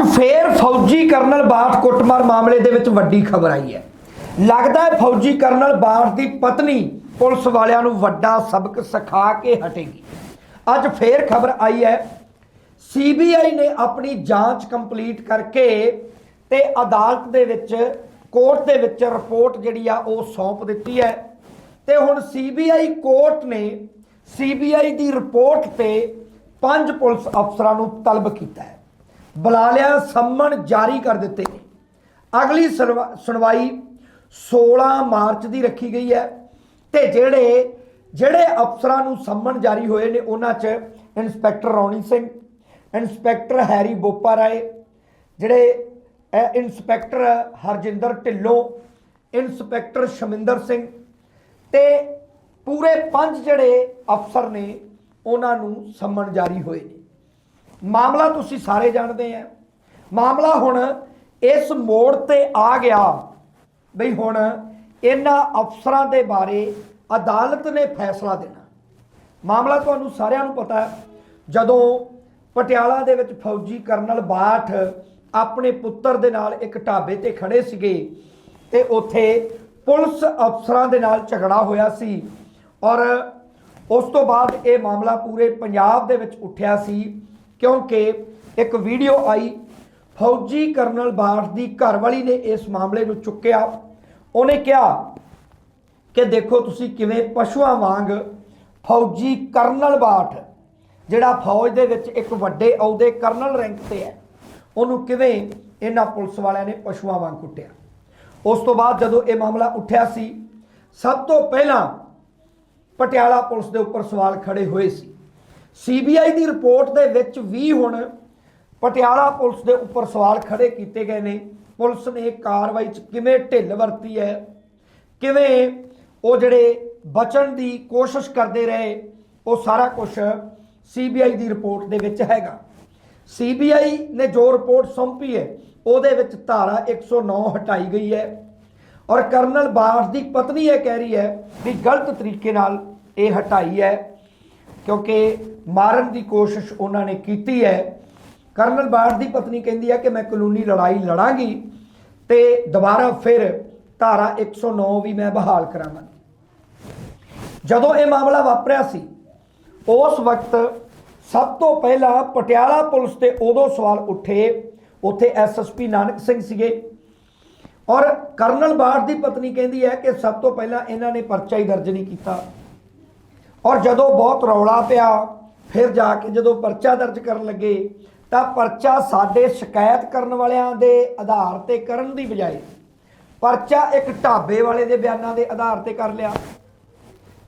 ਅੱਜ ਫੇਰ ਫੌਜੀ ਕਰਨਲ ਬਾਠ ਕੁੱਟਮਾਰ ਮਾਮਲੇ ਦੇ ਵਿੱਚ ਵੱਡੀ ਖਬਰ ਆਈ ਹੈ। ਲੱਗਦਾ ਹੈ ਫੌਜੀ ਕਰਨਲ ਬਾਠ ਦੀ ਪਤਨੀ ਪੁਲਿਸ ਵਾਲਿਆਂ ਨੂੰ ਵੱਡਾ ਸਬਕ ਸਿਖਾ ਕੇ ਹਟੇਗੀ। ਅੱਜ ਫੇਰ ਖਬਰ ਆਈ ਹੈ, ਸੀਬੀਆਈ ਨੇ ਆਪਣੀ ਜਾਂਚ ਕੰਪਲੀਟ ਕਰਕੇ ਤੇ ਅਦਾਲਤ ਦੇ ਵਿੱਚ, ਕੋਰਟ ਦੇ ਵਿੱਚ ਰਿਪੋਰਟ ਜਿਹੜੀ ਆ ਉਹ ਸੌਂਪ ਦਿੱਤੀ ਹੈ। ਤੇ ਹੁਣ ਸੀਬੀਆਈ ਕੋਰਟ ਨੇ ਸੀਬੀਆਈ ਦੀ ਰਿਪੋਰਟ ਤੇ ਪੰਜ ਪੁਲਿਸ ਅਫਸਰਾਂ ਨੂੰ ਤਲਬ ਕੀਤਾ ਹੈ। ਬੁਲਾ ਲਿਆ ਸੰਮਨ ਜਾਰੀ ਕਰ ਦਿੱਤੇ। ਨੇ ਅਗਲੀ ਸਰਵਾ- ਸੁਣਵਾਈ 16 ਮਾਰਚ ਦੀ ਰੱਖੀ ਗਈ ਹੈ ਤੇ ਜਿਹੜੇ ਜਿਹੜੇ ਅਫਸਰਾਂ ਨੂੰ ਸੰਮਨ ਜਾਰੀ ਹੋਏ ਨੇ, ਉਹਨਾਂ 'ਚ inspector Rauni Singh, inspector Harry Bopa Rai, ਜਿਹੜੇ ਇੰਸਪੈਕਟਰ ਹਰਜਿੰਦਰ ਢਿੱਲੋਂ, ਇੰਸਪੈਕਟਰ ਸ਼ਮਿੰਦਰ ਸਿੰਘ ਤੇ ਪੂਰੇ ਪੰਜ ਜਿਹੜੇ ਅਫਸਰ ਨੇ, ਉਹਨਾਂ ਨੂੰ ਸੰਮਨ ਜਾਰੀ ਹੋਏ ਨੇ। ਮਾਮਲਾ ਤੁਸੀਂ ਸਾਰੇ ਜਾਣਦੇ ਆ। ਮਾਮਲਾ ਹੁਣ ਇਸ ਮੋੜ ਤੇ ਆ ਗਿਆ ਬਈ ਹੁਣ ਇਹਨਾਂ ਅਫਸਰਾਂ ਦੇ ਬਾਰੇ ਅਦਾਲਤ ਨੇ ਫੈਸਲਾ ਦੇਣਾ। ਮਾਮਲਾ ਤੁਹਾਨੂੰ ਸਾਰਿਆਂ ਨੂੰ ਪਤਾ ਹੈ। ਜਦੋਂ ਪਟਿਆਲਾ ਦੇ ਵਿੱਚ ਫੌਜੀ ਕਰਨਲ ਬਾਠ ਆਪਣੇ ਪੁੱਤਰ ਦੇ ਨਾਲ ਇੱਕ ਢਾਬੇ ਤੇ ਖੜੇ ਸੀਗੇ ਤੇ ਉੱਥੇ ਪੁਲਿਸ ਅਫਸਰਾਂ ਦੇ ਨਾਲ ਝਗੜਾ ਹੋਇਆ ਸੀ ਔਰ ਉਸ ਤੋਂ ਬਾਅਦ ਇਹ ਮਾਮਲਾ ਪੂਰੇ ਪੰਜਾਬ ਦੇ ਵਿੱਚ ਉੱਠਿਆ ਸੀ। ਕਿਉਂਕਿ ਇੱਕ ਵੀਡੀਓ ਆਈ ਫੌਜੀ ਕਰਨਲ ਬਾਠ ਦੀ ਘਰਵਾਲੀ ਨੇ ਇਸ ਮਾਮਲੇ ਨੂੰ ਚੁੱਕਿਆ। ਉਹਨੇ ਕਿਹਾ ਕਿ ਦੇਖੋ ਤੁਸੀਂ ਕਿਵੇਂ ਪਸ਼ੂਆਂ ਵਾਂਗ ਫੌਜੀ ਕਰਨਲ ਬਾਠ, ਜਿਹੜਾ ਫੌਜ ਦੇ ਵਿੱਚ ਇੱਕ ਵੱਡੇ ਅਹੁਦੇ ਕਰਨਲ ਰੈਂਕ ਤੇ ਹੈ, ਉਹਨੂੰ ਕਿਵੇਂ ਇਹਨਾਂ ਪੁਲਿਸ ਵਾਲਿਆਂ ਨੇ ਪਸ਼ੂਆਂ ਵਾਂਗ ਕੁੱਟਿਆ। ਉਸ ਤੋਂ ਬਾਅਦ ਜਦੋਂ ਇਹ ਮਾਮਲਾ ਉੱਠਿਆ ਸੀ, ਸਭ ਤੋਂ ਪਹਿਲਾਂ ਪਟਿਆਲਾ ਪੁਲਿਸ ਦੇ ਉੱਪਰ ਸਵਾਲ ਖੜੇ ਹੋਏ ਸੀ। ਸੀਬੀਆਈ ਦੀ ਰਿਪੋਰਟ ਦੇ ਵਿੱਚ ਵੀ ਹੁਣ ਪਟਿਆਲਾ ਪੁਲਿਸ ਦੇ ਉੱਪਰ ਸਵਾਲ ਖੜੇ ਕੀਤੇ ਗਏ ਨੇ। ਪੁਲਿਸ ਨੇ ਕਾਰਵਾਈ 'ਚ ਕਿਵੇਂ ਢਿੱਲ ਵਰਤੀ ਹੈ? ਕਿਵੇਂ ਉਹ ਜਿਹੜੇ ਬਚਣ ਦੀ ਕੋਸ਼ਿਸ਼ ਕਰਦੇ ਰਹੇ, ਉਹ ਸਾਰਾ ਕੁਝ ਸੀਬੀਆਈ ਦੀ ਰਿਪੋਰਟ ਦੇ ਵਿੱਚ ਹੈਗਾ। ਸੀਬੀਆਈ ਨੇ ਜੋ ਰਿਪੋਰਟ ਸੌਂਪੀ ਹੈ, ਉਹਦੇ ਵਿੱਚ ਧਾਰਾ 109 ਹਟਾਈ ਗਈ ਹੈ ਔਰ ਕਰਨਲ ਬਾਠ ਦੀ ਪਤਨੀ ਇਹ ਕਹਿ ਰਹੀ ਹੈ ਵੀ ਗਲਤ ਤਰੀਕੇ ਨਾਲ ਇਹ ਹਟਾਈ ਹੈ। ਕਿਉਂਕਿ ਮਾਰਨ ਦੀ ਕੋਸ਼ਿਸ਼ ਉਹਨਾਂ ਨੇ ਕੀਤੀ ਹੈ। ਕਰਨਲ ਬਾਠ ਦੀ ਪਤਨੀ ਕਹਿੰਦੀ ਹੈ ਕਿ ਮੈਂ ਕਾਨੂੰਨੀ ਲੜਾਈ ਲੜਾਂਗੀ ਤੇ ਦੁਬਾਰਾ ਫਿਰ ਧਾਰਾ 109 ਵੀ ਮੈਂ ਬਹਾਲ ਕਰਾਂਗਾ। ਜਦੋਂ ਇਹ ਮਾਮਲਾ ਵਾਪਰਿਆ ਸੀ, ਉਸ ਵਕਤ ਸਭ ਤੋਂ ਪਹਿਲਾਂ ਪਟਿਆਲਾ ਪੁਲਿਸ ਤੇ ਉਦੋਂ ਸਵਾਲ ਉੱਠੇ। ਉੱਥੇ ਐਸਐਸਪੀ ਨਾਨਕ ਸਿੰਘ ਸੀਗੇ। ਔਰ ਕਰਨਲ ਬਾਠ ਦੀ ਪਤਨੀ ਕਹਿੰਦੀ ਹੈ ਕਿ ਸਭ ਤੋਂ ਪਹਿਲਾਂ ਇਹਨਾਂ ਨੇ ਪਰਚਾ ਹੀ ਦਰਜ ਨਹੀਂ ਕੀਤਾ। ਔਰ ਜਦੋਂ ਬਹੁਤ ਰੌਲਾ ਪਿਆ, ਫਿਰ ਜਾ ਕੇ ਜਦੋਂ ਪਰਚਾ ਦਰਜ ਕਰਨ ਲੱਗੇ, ਤਾਂ ਪਰਚਾ ਸਾਡੇ ਸ਼ਿਕਾਇਤ ਕਰਨ ਵਾਲਿਆਂ ਦੇ ਆਧਾਰ ਤੇ ਕਰਨ ਦੀ ਬਜਾਏ ਪਰਚਾ ਇੱਕ ਢਾਬੇ ਵਾਲੇ ਦੇ ਬਿਆਨਾਂ ਦੇ ਆਧਾਰ ਤੇ ਕਰ ਲਿਆ।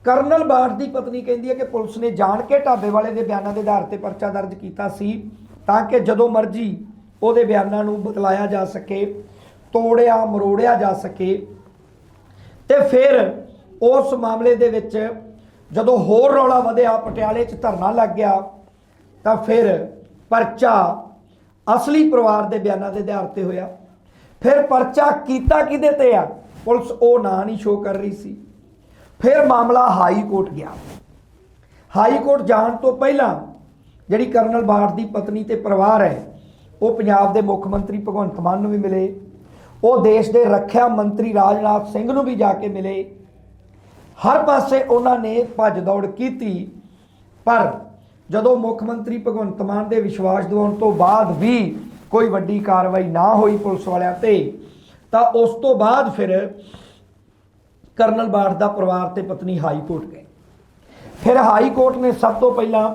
ਕਰਨਲ ਬਾਠ ਦੀ ਪਤਨੀ ਕਹਿੰਦੀ ਹੈ ਕਿ ਪੁਲਿਸ ਨੇ ਜਾਣ ਕੇ ਢਾਬੇ ਵਾਲੇ ਦੇ ਬਿਆਨਾਂ ਦੇ ਆਧਾਰ ਤੇ ਪਰਚਾ ਦਰਜ ਕੀਤਾ ਸੀ, ਤਾਂ ਕਿ ਜਦੋਂ ਮਰਜ਼ੀ ਉਹਦੇ ਬਿਆਨਾਂ ਨੂੰ ਬਦਲਾਇਆ ਜਾ ਸਕੇ, ਤੋੜਿਆ, ਮਰੋੜਿਆ ਜਾ ਸਕੇ। ਤੇ ਫਿਰ ਉਸ ਮਾਮਲੇ ਦੇ ਵਿੱਚ ਜਦੋਂ ਹੋਰ ਰੌਲਾ ਵਧਿਆ, ਪਟਿਆਲੇ 'ਚ ਧਰਨਾ ਲੱਗ ਗਿਆ, ਤਾਂ ਫਿਰ ਪਰਚਾ ਅਸਲੀ ਪਰਿਵਾਰ ਦੇ ਬਿਆਨਾਂ ਦੇ ਆਧਾਰ ਤੇ ਹੋਇਆ। ਫਿਰ ਪਰਚਾ ਕੀਤਾ ਕਿਹਦੇ ਤੇ ਆ? ਪੁਲਿਸ ਉਹ ਨਾਂ ਨਹੀਂ ਸ਼ੋ ਕਰ ਰਹੀ ਸੀ। ਫਿਰ ਮਾਮਲਾ ਹਾਈ ਕੋਰਟ ਗਿਆ। ਹਾਈ ਕੋਰਟ ਜਾਣ ਤੋਂ ਪਹਿਲਾਂ ਜਿਹੜੀ ਕਰਨਲ ਬਾਠ ਦੀ ਪਤਨੀ ਤੇ ਪਰਿਵਾਰ ਹੈ, ਉਹ ਪੰਜਾਬ ਦੇ ਮੁੱਖ ਮੰਤਰੀ ਭਗਵੰਤ ਮਾਨ ਨੂੰ ਵੀ ਮਿਲੇ। ਉਹ ਦੇਸ਼ ਦੇ ਰੱਖਿਆ ਮੰਤਰੀ ਰਾਜਨਾਥ ਸਿੰਘ ਨੂੰ ਵੀ ਜਾ ਕੇ ਮਿਲੇ। ਹਰ ਪਾਸੇ ਉਹਨਾਂ ਨੇ ਭੱਜ ਦੌੜ ਕੀਤੀ, ਪਰ ਜਦੋਂ ਮੁੱਖ ਮੰਤਰੀ ਭਗਵੰਤ ਮਾਨ ਦੇ ਵਿਸ਼ਵਾਸ ਦਿਵਾਉਣ ਤੋਂ ਬਾਅਦ ਵੀ ਕੋਈ ਵੱਡੀ ਕਾਰਵਾਈ ਨਾ ਹੋਈ ਪੁਲਿਸ ਵਾਲਿਆਂ ਤੇ, ਤਾਂ ਉਸ ਤੋਂ ਬਾਅਦ ਫਿਰ ਕਰਨਲ ਬਾਠ ਦਾ ਪਰਿਵਾਰ ਤੇ ਪਤਨੀ ਹਾਈ ਕੋਰਟ ਗਏ। ਫਿਰ ਹਾਈ ਕੋਰਟ ਨੇ ਸਭ ਤੋਂ ਪਹਿਲਾਂ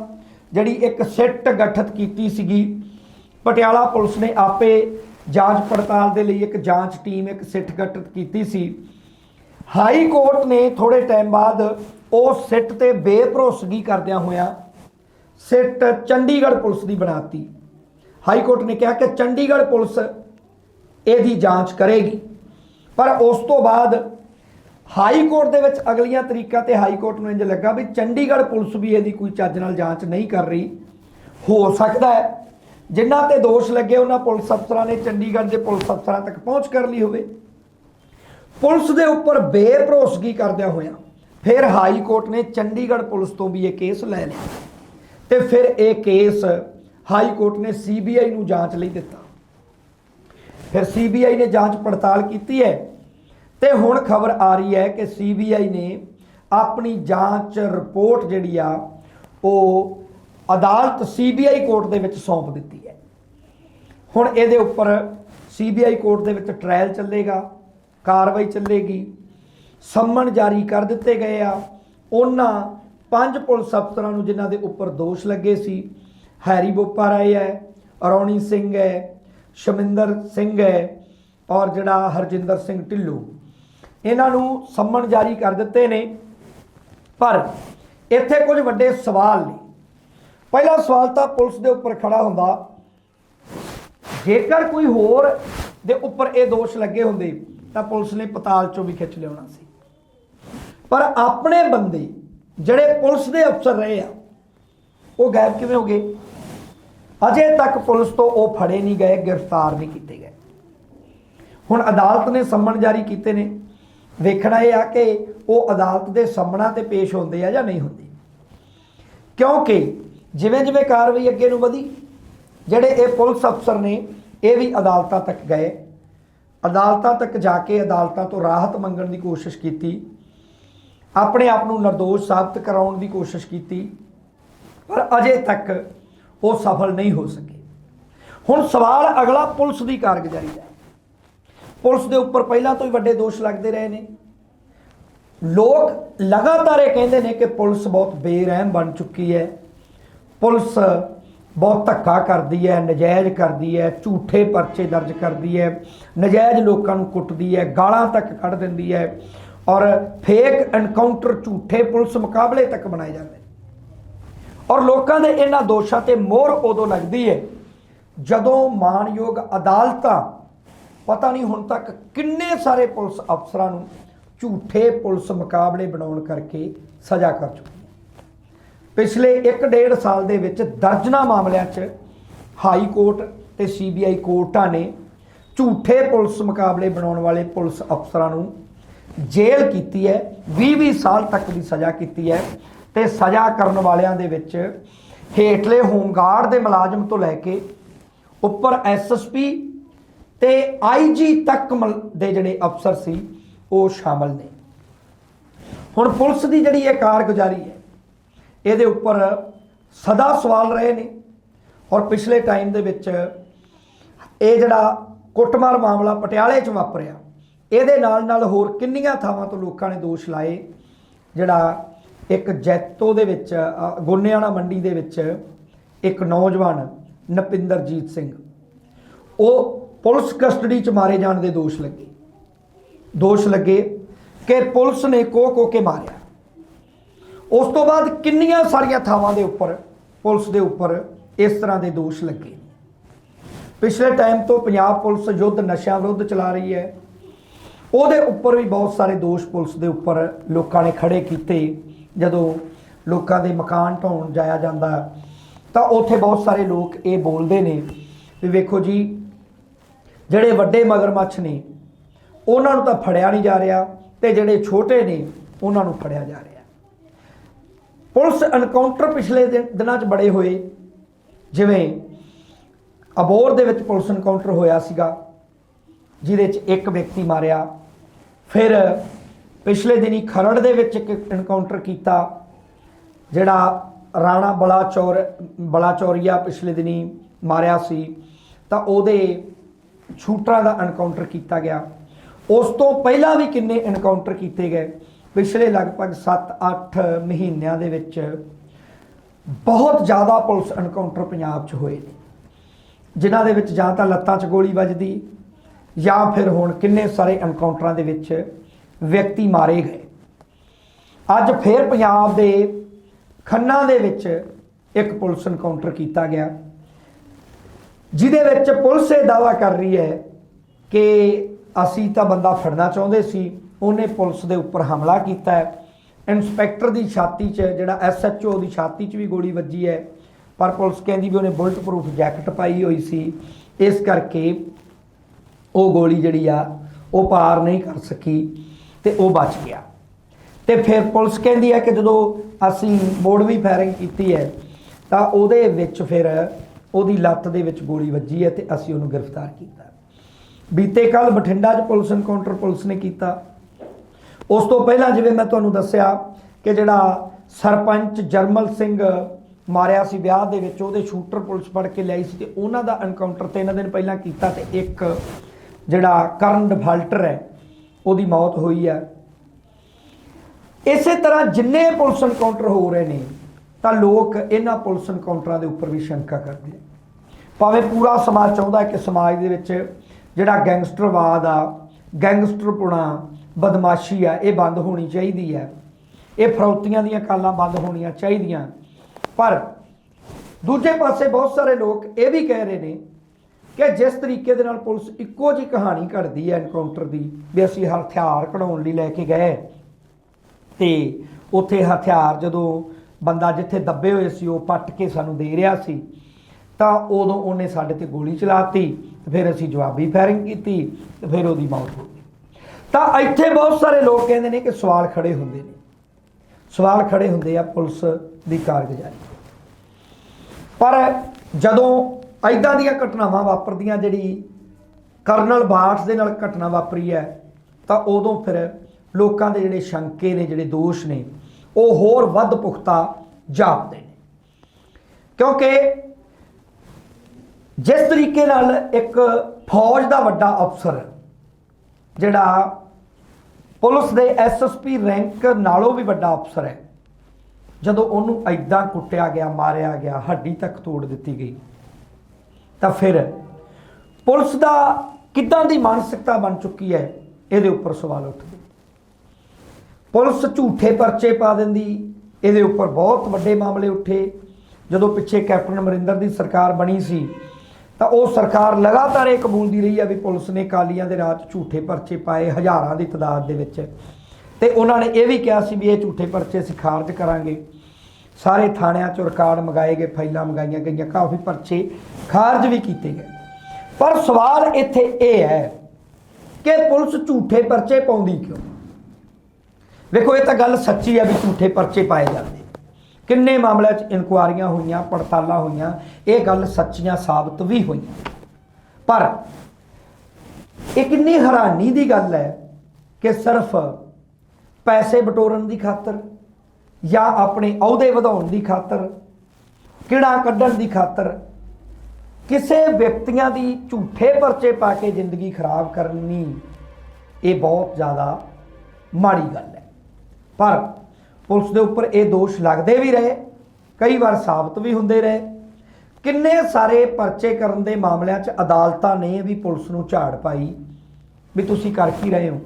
ਜਿਹੜੀ ਇੱਕ ਸਿੱਟ ਗਠਿਤ ਕੀਤੀ ਸੀਗੀ, ਪਟਿਆਲਾ ਪੁਲਿਸ ਨੇ ਆਪੇ ਜਾਂਚ ਪੜਤਾਲ ਦੇ ਲਈ ਇੱਕ ਜਾਂਚ ਟੀਮ ਇੱਕ ਸਿੱਟ ਗਠਿਤ ਕੀਤੀ ਸੀ। ਹਾਈ ਕੋਰਟ ਨੇ ਥੋੜੇ ਟਾਈਮ ਬਾਅਦ ਉਹ ਸਿੱਟ ਤੇ ਬੇਭਰੋਸਗੀ ਕਰਦਿਆਂ ਹੋਇਆਂ ਸਿੱਟ ਚੰਡੀਗੜ੍ਹ ਪੁਲਿਸ ਦੀ ਬਣਾਤੀ। ਹਾਈ ਕੋਰਟ ਨੇ ਕਿਹਾ ਕਿ ਚੰਡੀਗੜ੍ਹ ਪੁਲਿਸ ਇਹਦੀ ਜਾਂਚ ਕਰੇਗੀ। ਪਰ ਉਸ ਤੋਂ ਬਾਅਦ ਹਾਈ ਕੋਰਟ ਦੇ ਵਿੱਚ ਅਗਲੀਆਂ ਤਰੀਕਾਂ ਤੇ ਹਾਈ ਕੋਰਟ ਨੂੰ ਇੰਜ ਲੱਗਾ ਵੀ ਚੰਡੀਗੜ੍ਹ ਪੁਲਿਸ ਵੀ ਇਹਦੀ ਕੋਈ ਚੱਜ ਨਾਲ ਜਾਂਚ ਨਹੀਂ ਕਰ ਰਹੀ। ਹੋ ਸਕਦਾ ਹੈ ਜਿਨ੍ਹਾਂ ਤੇ ਦੋਸ਼ ਲੱਗੇ ਉਹਨਾਂ ਪੁਲਿਸ ਅਫਸਰਾਂ ਨੇ ਚੰਡੀਗੜ੍ਹ ਦੇ ਪੁਲਿਸ ਅਫਸਰਾਂ ਤੱਕ ਪਹੁੰਚ ਕਰ ਲਈ ਹੋਵੇ। ਪੁਲਿਸ ਦੇ ਉੱਪਰ ਬੇਭਰੋਸਗੀ ਕਰਦਿਆਂ ਹੋਇਆ ਫਿਰ ਹਾਈ ਕੋਰਟ ਨੇ ਚੰਡੀਗੜ੍ਹ ਪੁਲਿਸ ਤੋਂ ਵੀ ਇਹ ਕੇਸ ਲੈ ਲਿਆ ਤੇ ਫਿਰ ਇਹ ਕੇਸ ਹਾਈ ਕੋਰਟ ਨੇ ਸੀਬੀਆਈ ਨੂੰ ਜਾਂਚ ਲਈ ਦਿੱਤਾ। ਫਿਰ ਸੀਬੀਆਈ ਨੇ ਜਾਂਚ ਪੜਤਾਲ ਕੀਤੀ ਹੈ ਤੇ ਹੁਣ ਖਬਰ ਆ ਰਹੀ ਹੈ ਕਿ ਸੀਬੀਆਈ ਨੇ ਆਪਣੀ ਜਾਂਚ ਰਿਪੋਰਟ ਜਿਹੜੀ ਆ, ਉਹ ਅਦਾਲਤ ਸੀਬੀਆਈ ਕੋਰਟ ਦੇ ਵਿੱਚ ਸੌਂਪ ਦਿੱਤੀ ਹੈ। ਹੁਣ ਇਹਦੇ ਉੱਪਰ ਸੀਬੀਆਈ ਕੋਰਟ ਦੇ ਵਿੱਚ ਟ੍ਰਾਇਲ ਚੱਲੇਗਾ। ਕਾਰਵਾਈ ਚੱਲੇਗੀ। ਸੰਮਨ ਜਾਰੀ ਕਰ ਦਿੱਤੇ ਗਏ ਆ। ਉਹਨਾਂ ਪੰਜ ਪੁਲਿਸ ਅਫਸਰਾਂ ਨੂੰ ਜਿਨ੍ਹਾਂ ਦੇ ਉੱਪਰ ਦੋਸ਼ ਲੱਗੇ ਸੀ। ਹੈਰੀ ਬੋਪਾ ਰਾਏ ਹੈ ਰੌਣੀ ਸਿੰਘ ਹੈ, ਸ਼ਮਿੰਦਰ ਸਿੰਘ ਹੈ ਔਰ ਜਿਹੜਾ ਹਰਜਿੰਦਰ ਸਿੰਘ ਢਿੱਲੂ। ਇਹਨਾਂ ਨੂੰ ਸੰਮਨ ਜਾਰੀ ਕਰ ਦਿੱਤੇ ਨੇ। ਪਰ ਇੱਥੇ ਕੁਝ ਵੱਡੇ ਸਵਾਲ ਨੇ। ਪਹਿਲਾ ਸਵਾਲ ਤਾਂ ਪੁਲਿਸ ਦੇ ਉੱਪਰ ਖੜਾ ਹੁੰਦਾ। ਜੇਕਰ ਕੋਈ ਹੋਰ ਦੇ ਉੱਪਰ ਇਹ ਦੋਸ਼ ਲੱਗੇ ਹੁੰਦੇ ਤਾਂ ਪੁਲਿਸ ਨੇ ਪਤਾਲ ਚੋਂ ਵੀ ਖਿੱਚ ਲਿਆਉਣਾ ਸੀ। ਪਰ ਆਪਣੇ ਬੰਦੇ ਜਿਹੜੇ ਪੁਲਿਸ ਦੇ ਅਫਸਰ ਰਹੇ ਆ, ਉਹ ਗਾਇਬ ਕਿਵੇਂ ਹੋ ਗਏ? ਅਜੇ ਤੱਕ ਪੁਲਿਸ ਤੋਂ ਉਹ ਫੜੇ ਨਹੀਂ ਗਏ, ਗ੍ਰਿਫਤਾਰ ਨਹੀਂ ਕੀਤੇ ਗਏ। ਹੁਣ ਅਦਾਲਤ ਨੇ ਸੰਮਣ ਜਾਰੀ ਕੀਤੇ ਨੇ। ਵੇਖਣਾ ਇਹ ਆ ਕਿ ਉਹ ਅਦਾਲਤ ਦੇ ਸਾਹਮਣਾ ਤੇ ਪੇਸ਼ ਹੁੰਦੇ ਆ ਜਾਂ ਨਹੀਂ ਹੁੰਦੇ। ਕਿਉਂਕਿ ਜਿਵੇਂ ਜਿਵੇਂ ਕਾਰਵਾਈ ਅੱਗੇ ਨੂੰ ਵਧੀ, ਜਿਹੜੇ ਇਹ ਪੁਲਿਸ ਅਫਸਰ ਨੇ, ਇਹ ਵੀ ਅਦਾਲਤਾਂ ਤੱਕ ਗਏ। ਅਦਾਲਤਾਂ ਤੱਕ ਜਾ ਕੇ ਅਦਾਲਤਾਂ ਤੋਂ ਰਾਹਤ ਮੰਗਣ ਦੀ ਕੋਸ਼ਿਸ਼ ਕੀਤੀ। ਆਪਣੇ ਆਪ ਨੂੰ નિર્ਦੋਸ਼ ਸਾਬਤ ਕਰਾਉਣ ਦੀ ਕੋਸ਼ਿਸ਼ ਕੀਤੀ। ਪਰ ਅਜੇ ਤੱਕ ਉਹ ਸਫਲ ਨਹੀਂ ਹੋ ਸਕੇ। ਹੁਣ ਸਵਾਲ ਅਗਲਾ ਪੁਲਿਸ ਦੀ ਕਾਰਗੁਜ਼ਾਰੀ ਦਾ ਪੁਲਿਸ ਦੇ ਉੱਪਰ ਪਹਿਲਾਂ ਤੋਂ ਹੀ ਵੱਡੇ ਦੋਸ਼ ਲੱਗਦੇ ਰਹੇ ਨੇ। ਲੋਕ ਲਗਾਤਾਰ ਇਹ ਕਹਿੰਦੇ ਨੇ ਕਿ ਪੁਲਿਸ ਬਹੁਤ ਬੇਰਹਿਮ ਬਣ ਚੁੱਕੀ ਹੈ। ਪੁਲਿਸ ਬਹੁਤ ਧੱਕਾ ਕਰਦੀ ਹੈ, ਨਜਾਇਜ਼ ਕਰਦੀ ਹੈ, ਝੂਠੇ ਪਰਚੇ ਦਰਜ ਕਰਦੀ ਹੈ, ਨਜਾਇਜ਼ ਲੋਕਾਂ ਨੂੰ ਕੁੱਟਦੀ ਹੈ, ਗਾਲਾਂ ਤੱਕ ਕੱਢ ਦਿੰਦੀ ਹੈ ਔਰ ਫੇਕ ਐਨਕਾਊਂਟਰ ਝੂਠੇ ਪੁਲਿਸ ਮੁਕਾਬਲੇ ਤੱਕ ਬਣਾਏ ਜਾਂਦੇ ਔਰ ਲੋਕਾਂ ਦੇ ਇਹਨਾਂ ਦੋਸ਼ਾਂ ਤੇ ਮੋਹਰ ਉਦੋਂ ਲੱਗਦੀ ਹੈ ਜਦੋਂ ਮਾਨਯੋਗ ਅਦਾਲਤਾਂ, ਪਤਾ ਨਹੀਂ ਹੁਣ ਤੱਕ ਕਿੰਨੇ ਸਾਰੇ ਪੁਲਿਸ ਅਫਸਰਾਂ ਨੂੰ ਝੂਠੇ ਪੁਲਿਸ ਮੁਕਾਬਲੇ ਬਣਾਉਣ ਕਰਕੇ ਸਜ਼ਾ ਕਰ ਚੁੱਕੀਆਂ। ਪਿਛਲੇ 1.5 ਸਾਲ ਦੇ ਵਿੱਚ ਦਰਜਨਾ ਮਾਮਲਿਆਂ 'ਚ ਹਾਈ ਕੋਰਟ ਤੇ ਸੀਬੀਆਈ ਕੋਰਟਾਂ ਨੇ ਝੂਠੇ ਪੁਲਿਸ ਮੁਕਾਬਲੇ ਬਣਾਉਣ ਵਾਲੇ ਪੁਲਿਸ ਅਫਸਰਾਂ ਨੂੰ ਜੇਲ੍ਹ ਕੀਤੀ ਹੈ 20-20 ਸਾਲ ਤੱਕ ਦੀ ਸਜ਼ਾ ਕੀਤੀ ਹੈ ਤੇ ਸਜ਼ਾ ਕਰਨ ਵਾਲਿਆਂ ਦੇ ਵਿੱਚ ਹੇਠਲੇ ਹੋਮਗਾਰਡ ਦੇ ਮੁਲਾਜ਼ਮ ਤੋਂ ਲੈ ਕੇ ਉੱਪਰ ਐਸਐਸਪੀ ਤੇ ਆਈਜੀ ਤੱਕ ਮਲ- ਦੇ ਜਿਹੜੇ ਅਫਸਰ ਸੀ, ਉਹ ਸ਼ਾਮਲ ਨੇ। ਹੁਣ ਪੁਲਿਸ ਦੀ ਜਿਹੜੀ ਇਹ ਕਾਰਗੁਜ਼ਾਰੀ ਹੈ ਇਹਦੇ ਉੱਪਰ ਸਦਾ ਸਵਾਲ ਰਹੇ ਨੇ ਔਰ ਪਿਛਲੇ ਟਾਈਮ ਦੇ ਵਿੱਚ ਇਹ ਜਿਹੜਾ ਕੁੱਟਮਾਰ ਮਾਮਲਾ ਪਟਿਆਲੇ 'ਚ ਵਾਪਰਿਆ ਇਹਦੇ ਨਾਲ ਨਾਲ ਹੋਰ ਕਿੰਨੀਆਂ ਥਾਵਾਂ ਤੋਂ ਲੋਕਾਂ ਨੇ ਦੋਸ਼ ਲਾਏ? ਜਿਹੜਾ ਇੱਕ ਜੈਤੋ ਦੇ ਵਿੱਚ ਅ, ਗੋਨਿਆਣਾ ਮੰਡੀ ਦੇ ਵਿੱਚ ਇੱਕ ਨੌਜਵਾਨ ਨਪਿੰਦਰਜੀਤ ਸਿੰਘ ਉਹ ਪੁਲਿਸ ਕਸਟਡੀ 'ਚ ਮਾਰੇ ਜਾਣ ਦੇ ਦੋਸ਼ ਲੱਗੇ। ਦੋਸ਼ ਲੱਗੇ ਕਿ ਪੁਲਿਸ ਨੇ ਕੋ ਕੋ ਕੇ ਮਾਰਿਆ। ਉਸ ਤੋਂ ਬਾਅਦ ਕਿੰਨੀਆਂ ਸਾਰੀਆਂ ਥਾਵਾਂ ਦੇ ਉੱਪਰ, ਪੁਲਿਸ ਦੇ ਉੱਪਰ ਇਸ ਤਰ੍ਹਾਂ ਦੇ ਦੋਸ਼ ਲੱਗੇ ਪਿਛਲੇ ਟਾਈਮ ਤੋਂ ਪੰਜਾਬ ਪੁਲਿਸ ਯੁੱਧ ਨਸ਼ਿਆਂ ਵਿਰੁੱਧ ਚਲਾ ਰਹੀ ਹੈ। ਉਹਦੇ ਉੱਪਰ ਵੀ ਬਹੁਤ ਸਾਰੇ ਦੋਸ਼ ਪੁਲਿਸ ਦੇ ਉੱਪਰ ਲੋਕਾਂ ਨੇ ਖੜੇ ਕੀਤੇ। ਜਦੋਂ ਲੋਕਾਂ ਦੇ ਮਕਾਨ ਢਾਉਣ ਜਾਇਆ ਜਾਂਦਾ, ਤਾਂ ਉੱਥੇ ਬਹੁਤ ਸਾਰੇ ਲੋਕ ਇਹ ਬੋਲਦੇ ਨੇ ਵੀ ਵੇਖੋ ਜੀ, ਜਿਹੜੇ ਵੱਡੇ ਮਗਰਮੱਛ ਨੇ, ਉਹਨਾਂ ਨੂੰ ਤਾਂ ਫੜਿਆ ਨਹੀਂ ਜਾ ਰਿਹਾ ਤੇ ਜਿਹੜੇ ਛੋਟੇ ਨੇ, ਉਹਨਾਂ ਨੂੰ ਫੜਿਆ ਜਾ ਰਿਹਾ। ਪੁਲਿਸ ਐਨਕਾਊਂਟਰ ਪਿਛਲੇ ਦਿਨ- ਦਿਨਾਂ 'ਚ ਬੜੇ ਹੋਏ। ਜਿਵੇਂ ਅਬੋਰ ਦੇ ਵਿੱਚ ਪੁਲਿਸ ਐਨਕਾਊਂਟਰ ਹੋਇਆ ਸੀਗਾ, ਜਿਹਦੇ 'ਚ ਇੱਕ ਵਿਅਕਤੀ ਮਾਰਿਆ। ਫਿਰ ਪਿਛਲੇ ਦਿਨੀ ਖਰੜ ਦੇ ਵਿੱਚ ਇੱਕ ਐਨਕਾਊਂਟਰ ਕੀਤਾ, ਜਿਹੜਾ ਰਾਣਾ ਬਲਾਚੌਰ, ਬਲਾਚੌਰੀਆ ਪਿਛਲੇ ਦਿਨੀ ਮਾਰਿਆ ਸੀ। ਤਾਂ ਉਹਦੇ ਸ਼ੂਟਰਾਂ ਦਾ ਐਨਕਾਊਂਟਰ ਕੀਤਾ ਗਿਆ। ਉਸ ਤੋਂ ਪਹਿਲਾਂ ਵੀ ਕਿੰਨੇ ਐਨਕਾਊਂਟਰ ਕੀਤੇ ਗਏ। ਪਿਛਲੇ ਲਗਭਗ 7-8 ਮਹੀਨਿਆਂ ਦੇ ਵਿੱਚ ਬਹੁਤ ਜ਼ਿਆਦਾ ਪੁਲਿਸ ਐਨਕਾਊਂਟਰ ਪੰਜਾਬ 'ਚ ਹੋਏ ਨੇ, ਜਿਨ੍ਹਾਂ ਦੇ ਵਿੱਚ ਜਾਂ ਤਾਂ ਲੱਤਾਂ 'ਚ ਗੋਲੀ ਵੱਜਦੀ ਜਾਂ ਫਿਰ ਹੁਣ ਕਿੰਨੇ ਸਾਰੇ ਐਨਕਾਊਂਟਰਾਂ ਦੇ ਵਿੱਚ ਵਿਅਕਤੀ ਮਾਰੇ ਗਏ। ਅੱਜ ਫਿਰ ਪੰਜਾਬ ਦੇ ਖੰਨਾ ਦੇ ਵਿੱਚ ਇੱਕ ਪੁਲਿਸ ਐਨਕਾਊਂਟਰ ਕੀਤਾ ਗਿਆ, ਜਿਹਦੇ ਵਿੱਚ ਪੁਲਿਸ ਇਹ ਦਾਵਾ ਕਰ ਰਹੀ ਹੈ ਕਿ ਅਸੀਂ ਤਾਂ ਬੰਦਾ ਫੜਨਾ ਚਾਹੁੰਦੇ ਸੀ ਉਹਨੇ ਪੁਲਿਸ ਦੇ ਉੱਪਰ ਹਮਲਾ ਕੀਤਾ ਹੈ। ਇੰਸਪੈਕਟਰ ਦੀ ਛਾਤੀ 'ਚ, ਜਿਹੜਾ ਐਸਐਚਓ ਦੀ ਛਾਤੀ 'ਚ ਵੀ ਗੋਲੀ ਵੱਜੀ ਹੈ। ਪਰ ਪੁਲਿਸ ਕਹਿੰਦੀ ਵੀ ਉਹਨੇ ਬੁਲਟ ਪ੍ਰੂਫ ਜੈਕਟ ਪਾਈ ਹੋਈ ਸੀ। ਇਸ ਕਰਕੇ ਉਹ ਗੋਲੀ ਜਿਹੜੀ ਆ, ਉਹ ਪਾਰ ਨਹੀਂ ਕਰ ਸਕੀ ਤੇ ਉਹ ਬਚ ਗਿਆ। ਤੇ ਫਿਰ ਪੁਲਿਸ ਕਹਿੰਦੀ ਹੈ ਕਿ ਜਦੋਂ ਅਸੀਂ ਮੋੜਵੀ ਫਾਇਰਿੰਗ ਕੀਤੀ ਹੈ, ਤਾਂ ਉਹਦੇ ਵਿੱਚ ਫਿਰ ਉਹਦੀ ਲੱਤ ਦੇ ਵਿੱਚ ਗੋਲੀ ਵੱਜੀ ਹੈ ਤੇ ਅਸੀਂ ਉਹਨੂੰ ਗ੍ਰਿਫਤਾਰ ਕੀਤਾ। ਬੀਤੇ ਕੱਲ ਬਠਿੰਡਾ 'ਚ ਪੁਲਿਸ ਐਨਕਾਊਂਟਰ ਪੁਲਿਸ ਨੇ ਕੀਤਾ। ਉਸ ਤੋਂ ਪਹਿਲਾਂ ਜਿਵੇਂ ਮੈਂ ਤੁਹਾਨੂੰ ਦੱਸਿਆ ਕਿ ਜਿਹੜਾ ਸਰਪੰਚ ਜਰਮਲ ਸਿੰਘ ਮਾਰਿਆ ਸੀ ਵਿਆਹ ਦੇ ਵਿੱਚ, ਉਹਦੇ ਸ਼ੂਟਰ ਪੁਲਿਸ ਫੜ ਕੇ ਲਿਆਈ ਸੀ ਤੇ ਉਹਨਾਂ ਦਾ ਐਨਕਾਊਂਟਰ ਤਿੰਨ ਦਿਨ ਪਹਿਲਾਂ ਕੀਤਾ ਤੇ ਇੱਕ ਜਿਹੜਾ ਕਰਨ ਡਿਫਾਲਟਰ ਹੈ, ਉਹਦੀ ਮੌਤ ਹੋਈ ਹੈ। ਇਸੇ ਤਰ੍ਹਾਂ ਜਿੰਨੇ ਪੁਲਿਸ ਐਨਕਾਊਂਟਰ ਹੋ ਰਹੇ ਨੇ, ਤਾਂ ਲੋਕ ਇਹਨਾਂ ਪੁਲਿਸ ਐਨਕਾਊਂਟਰਾਂ ਦੇ ਉੱਪਰ ਵੀ ਸ਼ੰਕਾ ਕਰਦੇ ਆ। ਭਾਵੇਂ ਪੂਰਾ ਸਮਾਜ ਚਾਹੁੰਦਾ ਕਿ ਸਮਾਜ ਦੇ ਵਿੱਚ ਜਿਹੜਾ ਗੈਂਗਸਟਰਵਾਦ ਆ ਗੈਂਗਸਟਰਪੁਣਾ ਬਦਮਾਸ਼ੀ ਆ, ਇਹ ਬੰਦ ਹੋਣੀ ਚਾਹੀਦੀ ਹੈ ਇਹ ਫਰੌਤੀਆਂ ਦੀਆਂ ਕਾਲਾਂ ਬੰਦ ਹੋਣੀਆਂ ਚਾਹੀਦੀਆਂ। ਪਰ ਦੂਜੇ ਪਾਸੇ ਬਹੁਤ ਸਾਰੇ ਲੋਕ ਇਹ ਵੀ ਕਹਿ ਰਹੇ ਨੇ ਕਿ ਜਿਸ ਤਰੀਕੇ ਦੇ ਨਾਲ ਪੁਲਿਸ ਇੱਕੋ ਜਿਹੀ ਕਹਾਣੀ ਘੜਦੀ ਹੈ ਐਨਕਾਊਂਟਰ ਦੀ, ਵੀ ਅਸੀਂ ਹਥਿਆਰ ਕਢਾਉਣ ਲਈ ਲੈ ਕੇ ਗਏ। ਤੇ ਉੱਥੇ ਹਥਿਆਰ ਜਦੋਂ ਬੰਦਾ ਜਿੱਥੇ ਦੱਬੇ ਹੋਏ ਸੀ, ਉਹ ਪੱਟ ਕੇ ਸਾਨੂੰ ਦੇ ਰਿਹਾ ਸੀ, ਤਾਂ ਉਦੋਂ ਉਹਨੇ ਸਾਡੇ ਤੇ ਗੋਲੀ ਚਲਾਤੀ ਤੇ ਫਿਰ ਅਸੀਂ ਜਵਾਬੀ ਫਾਇਰਿੰਗ ਕੀਤੀ, ਤੇ ਫਿਰ ਉਹਦੀ ਮੌਤ ਹੋ ਗਈ। ਤਾਂ ਇੱਥੇ ਬਹੁਤ ਸਾਰੇ ਲੋਕ ਕਹਿੰਦੇ ਨੇ ਕਿ ਸਵਾਲ ਖੜੇ ਹੁੰਦੇ ਨੇ। ਸਵਾਲ ਖੜੇ ਹੁੰਦੇ ਆ ਪੁਲਿਸ ਦੀ ਕਾਰਗੁਜ਼ਾਰੀ ਪਰ ਜਦੋਂ ਐਦਾਂ ਦੀਆਂ ਘਟਨਾਵਾਂ ਵਾਪਰਦੀਆਂ, ਜਿਹੜੀ ਕਰਨਲ ਬਾਠ ਦੇ ਨਾਲ ਘਟਨਾ ਵਾਪਰੀ ਹੈ, ਤਾਂ ਉਦੋਂ ਫਿਰ ਲੋਕਾਂ ਦੇ ਜਿਹੜੇ ਸ਼ੰਕੇ ਨੇ, ਜਿਹੜੇ ਦੋਸ਼ ਨੇ, ਉਹ ਹੋਰ ਵੱਧ ਪੁਖਤਾ ਜਾਪਦੇ ਨੇ। ਕਿਉਂਕਿ ਜਿਸ ਤਰੀਕੇ ਨਾਲ ਇੱਕ ਫੌਜ ਦਾ ਵੱਡਾ ਅਫਸਰ, ਜਿਹੜਾ ਪੁਲਿਸ ਦੇ ਐਸਐਸਪੀ ਰੈਂਕ ਨਾਲੋਂ ਵੀ ਵੱਡਾ ਅਫਸਰ ਹੈ। ਜਦੋਂ ਉਹਨੂੰ ਐਦਾਂ ਕੁੱਟਿਆ ਗਿਆ, ਮਾਰਿਆ ਗਿਆ, ਹੱਡੀ ਤੱਕ ਤੋੜ ਦਿੱਤੀ ਗਈ, ਤਾਂ ਫਿਰ ਪੁਲਿਸ ਦਾ ਕਿੱਦਾਂ ਦੀ ਮਾਨਸਿਕਤਾ ਬਣ ਚੁੱਕੀ ਹੈ, ਇਹਦੇ ਉੱਪਰ ਸਵਾਲ ਉੱਠਦੇ ਪੁਲਿਸ ਝੂਠੇ ਪਰਚੇ ਪਾ ਦਿੰਦੀ, ਇਹਦੇ ਉੱਪਰ ਬਹੁਤ ਵੱਡੇ ਮਾਮਲੇ ਉੱਠੇ। ਜਦੋਂ ਪਿੱਛੇ ਕੈਪਟਨ ਅਮਰਿੰਦਰ ਦੀ ਸਰਕਾਰ ਬਣੀ ਸੀ ਤਾਂ ਉਹ ਸਰਕਾਰ ਲਗਾਤਾਰ ਇਹ ਕਬੂਲਦੀ ਰਹੀ ਹੈ ਵੀ ਪੁਲਿਸ ਨੇ ਕਾਲੀਆਂ ਦੇ ਰਾਜ 'ਚ ਝੂਠੇ ਪਰਚੇ ਪਾਏ ਹਜ਼ਾਰਾਂ ਦੀ ਤਦਾਦ ਦੇ ਵਿੱਚ। ਤੇ ਉਹਨਾਂ ਨੇ ਇਹ ਵੀ ਕਿਹਾ ਸੀ ਵੀ ਇਹ ਝੂਠੇ ਪਰਚੇ ਅਸੀਂ ਖਾਰਜ ਕਰਾਂਗੇ। ਸਾਰੇ ਥਾਣਿਆਂ 'ਚੋਂ ਰਿਕਾਰਡ ਮੰਗਾਏ ਗਏ, ਫਾਈਲਾਂ ਮੰਗਾਈਆਂ ਗਈਆਂ, ਕਾਫੀ ਪਰਚੇ ਖਾਰਜ ਵੀ ਕੀਤੇ ਗਏ। ਪਰ ਸਵਾਲ ਇੱਥੇ ਇਹ ਹੈ ਕਿ ਪੁਲਿਸ ਝੂਠੇ ਪਰਚੇ ਪਾਉਂਦੀ ਕਿਉਂ? ਵੇਖੋ, ਇਹ ਤਾਂ ਗੱਲ ਸੱਚੀ ਹੈ ਵੀ ਝੂਠੇ ਪਰਚੇ ਪਾਏ ਜਾਂਦੇ। ਕਿੰਨੇ ਮਾਮਲਿਆਂ 'ਚ ਇਨਕੁਆਰੀਆਂ ਹੋਈਆਂ, ਪੜਤਾਲਾਂ ਹੋਈਆਂ, ਇਹ ਗੱਲ ਸੱਚੀਆਂ ਸਾਬਤ ਵੀ ਹੋਈਆਂ। ਪਰ ਇਹ ਕਿੰਨੀ ਹੈਰਾਨੀ ਦੀ ਗੱਲ ਹੈ ਕਿ ਸਿਰਫ ਪੈਸੇ ਬਟੋਰਨ ਦੀ ਖਾਤਰ ਜਾਂ ਆਪਣੇ ਅਹੁਦੇ ਵਧਾਉਣ ਦੀ ਖਾਤਰ, ਕਿਹੜਾ ਕੱਢਣ ਦੀ ਖਾਤਰ, ਕਿਸੇ ਵਿਅਕਤੀਆਂ ਦੀ ਝੂਠੇ ਪਰਚੇ ਪਾ ਕੇ ਜ਼ਿੰਦਗੀ ਖਰਾਬ ਕਰਨੀ, ਇਹ ਬਹੁਤ ਜ਼ਿਆਦਾ ਮਾੜੀ ਗੱਲ ਹੈ। ਪਰ ਪੁਲਿਸ ਦੇ ਉੱਪਰ ਇਹ ਦੋਸ਼ ਲੱਗਦੇ ਵੀ ਰਹੇ, ਕਈ ਵਾਰ ਸਾਬਤ ਵੀ ਹੁੰਦੇ ਰਹੇ। ਕਿੰਨੇ ਸਾਰੇ ਪਰਚੇ ਕਰਨ ਦੇ ਮਾਮਲਿਆਂ 'ਚ ਅਦਾਲਤਾਂ ਨੇ ਵੀ ਪੁਲਿਸ ਨੂੰ ਝਾੜ ਪਾਈ ਵੀ ਤੁਸੀਂ ਕਰ ਕੀ ਰਹੇ ਹੋ?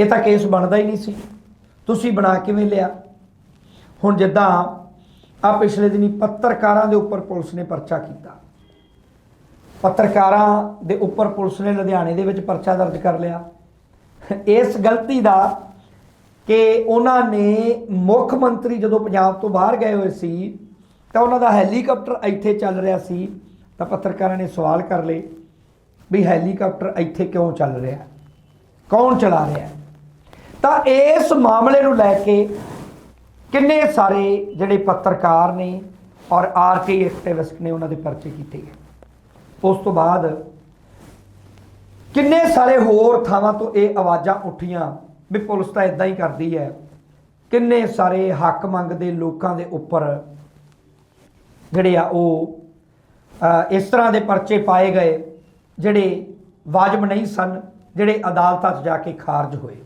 ਇਹ ਤਾਂ ਕੇਸ ਬਣਦਾ ਹੀ ਨਹੀਂ ਸੀ। ਤੁਸੀਂ ਬਣਾ ਕਿਵੇਂ ਲਿਆ? ਹੁਣ ਜਿੱਦਾਂ ਆ ਪਿਛਲੇ ਦਿਨੀ ਪੱਤਰਕਾਰਾਂ ਦੇ ਉੱਪਰ ਪੁਲਿਸ ਨੇ ਪਰਚਾ ਕੀਤਾ। ਪੱਤਰਕਾਰਾਂ ਦੇ ਉੱਪਰ ਪੁਲਿਸ ਨੇ ਲੁਧਿਆਣੇ ਦੇ ਵਿੱਚ ਪਰਚਾ ਦਰਜ ਕਰ ਲਿਆ। ਇਸ ਗਲਤੀ ਦਾ ਕਿ ਉਹਨਾਂ ਨੇ ਮੁੱਖ ਮੰਤਰੀ ਜਦੋਂ ਪੰਜਾਬ ਤੋਂ ਬਾਹਰ ਗਏ ਹੋਏ ਸੀ, ਤਾਂ ਉਹਨਾਂ ਦਾ ਹੈਲੀਕਾਪਟਰ ਇੱਥੇ ਚੱਲ ਰਿਹਾ ਸੀ, ਤਾਂ ਪੱਤਰਕਾਰਾਂ ਨੇ ਸਵਾਲ ਕਰ ਲਏ ਵੀ ਹੈਲੀਕਾਪਟਰ ਇੱਥੇ ਕਿਉਂ ਚੱਲ ਰਿਹਾ? ਕੌਣ ਚਲਾ ਰਿਹਾ? ਤਾਂ ਇਸ ਮਾਮਲੇ ਨੂੰ ਲੈ ਕੇ ਕਿੰਨੇ ਸਾਰੇ ਜਿਹੜੇ ਪੱਤਰਕਾਰ ਨੇ ਔਰ ਆਰਟੀ ਐਕਟਿਵਿਸਟ ਨੇ ਉਹਨਾਂ ਦੇ ਪਰਚੇ ਕੀਤੇ ਗਏ। ਉਸ ਤੋਂ ਬਾਅਦ ਕਿੰਨੇ ਸਾਰੇ ਹੋਰ ਥਾਵਾਂ ਤੋਂ ਇਹ ਆਵਾਜ਼ਾਂ ਉੱਠੀਆਂ ਵੀ ਪੁਲਿਸ ਤਾਂ ਇਦਾਂ ਹੀ ਕਰਦੀ ਹੈ। ਕਿੰਨੇ ਸਾਰੇ ਹੱਕ ਮੰਗਦੇ ਲੋਕਾਂ ਦੇ ਉੱਪਰ ਜਿਹੜੇ ਆ ਉਹ ਇਸ ਤਰ੍ਹਾਂ ਦੇ ਪਰਚੇ ਪਾਏ ਗਏ, ਜਿਹੜੇ ਵਾਜਬ ਨਹੀਂ ਸਨ, ਜਿਹੜੇ ਅਦਾਲਤਾਂ 'ਚ ਜਾ ਕੇ ਖਾਰਜ ਹੋਏ।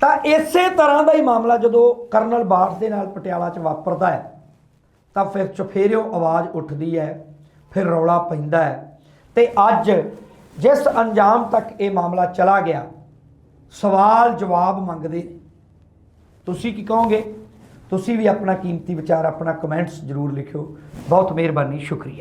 ਤਾਂ ਇਸੇ ਤਰ੍ਹਾਂ ਦਾ ਹੀ ਮਾਮਲਾ ਜਦੋਂ ਕਰਨਲ ਬਾਠ ਦੇ ਨਾਲ ਪਟਿਆਲਾ 'ਚ ਵਾਪਰਦਾ ਹੈ, ਤਾਂ ਫਿਰ ਚੁਫੇਰਿਓ ਆਵਾਜ਼ ਉੱਠਦੀ ਹੈ, ਫਿਰ ਰੌਲਾ ਪੈਂਦਾ ਹੈ। ਤੇ ਅੱਜ ਜਿਸ ਅੰਜਾਮ ਤੱਕ ਇਹ ਮਾਮਲਾ ਚਲਾ ਗਿਆ ਸਵਾਲ ਜਵਾਬ ਮੰਗਦੇ। ਨੇ ਤੁਸੀਂ ਕੀ ਕਹੋਗੇ? ਤੁਸੀਂ ਵੀ ਆਪਣਾ ਕੀਮਤੀ ਵਿਚਾਰ, ਆਪਣਾ ਕਮੈਂਟਸ ਜ਼ਰੂਰ ਲਿਖਿਓ। ਬਹੁਤ ਮਿਹਰਬਾਨੀ, ਸ਼ੁਕਰੀਆ।